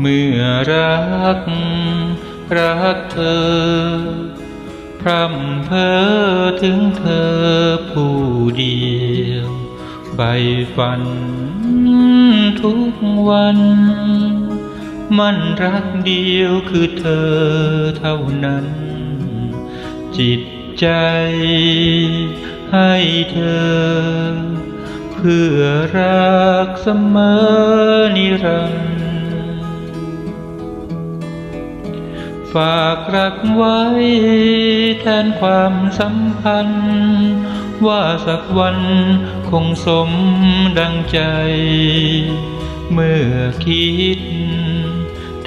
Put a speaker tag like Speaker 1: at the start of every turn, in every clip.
Speaker 1: เมื่อรัก รักเธอ พร่ำเพ้อถึงเธอผู้เดียวใบฝันทุกวัน มันรักเดียวคือเธอเท่านั้น จิตใจให้เธอ เพื่อรักเสมอนิรันดร์ ฝากรักไว้แทนความสัมพันธ์ ว่าสักวันคงสมดังใจ เมื่อคิด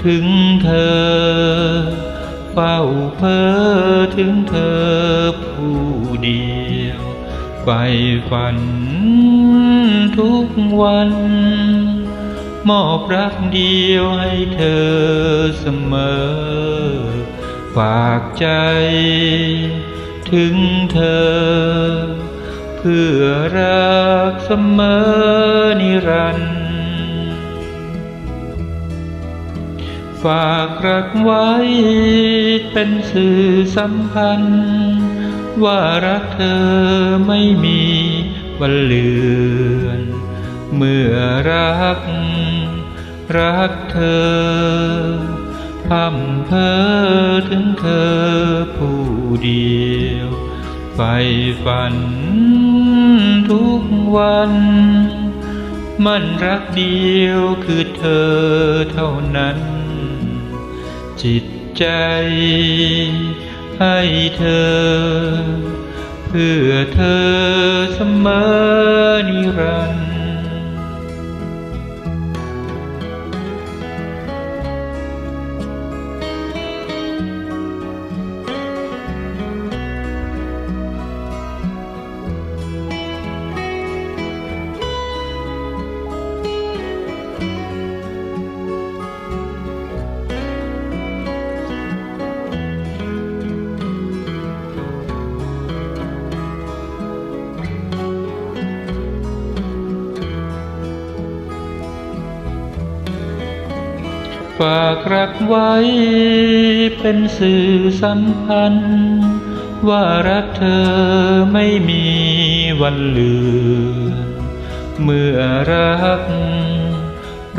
Speaker 1: ถึงเธอ เฝ้าเพ้อถึงเธอผู้เดียวไฟฝันทุกวัน มอบรักเดียวให้เธอเสมอ ฝากใจ ถึงเธอ เพื่อรักเสมอนิรันดร์ฝากรักไว้เป็นสื่อสัมพันธ์ ว่ารักเธอไม่มีวันเลือน เมื่อรัก รักเธอพร่ำเพอถึงเธอผู้เดียวไฟฝันทุกวัน มันรักเดียวคือเธอเท่านั้น จิตใจให้เธอ เพื่อเธอเสมอ ฝากรักไว้เป็นสื่อสัมพันธ์ ว่ารักเธอไม่มีวันเลือนเมื่อรัก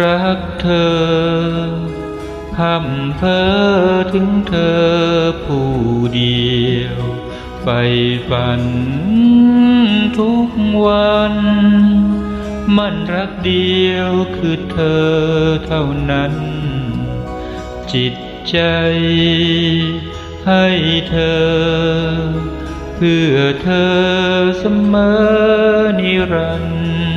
Speaker 1: รักเธอพำเพ้อถึงเธอผู้เดียวไฟฝันทุกวัน มันรักเดียวคือเธอเท่านั้น จิตใจให้เธอ เพื่อเธอเสมอนิรันดร์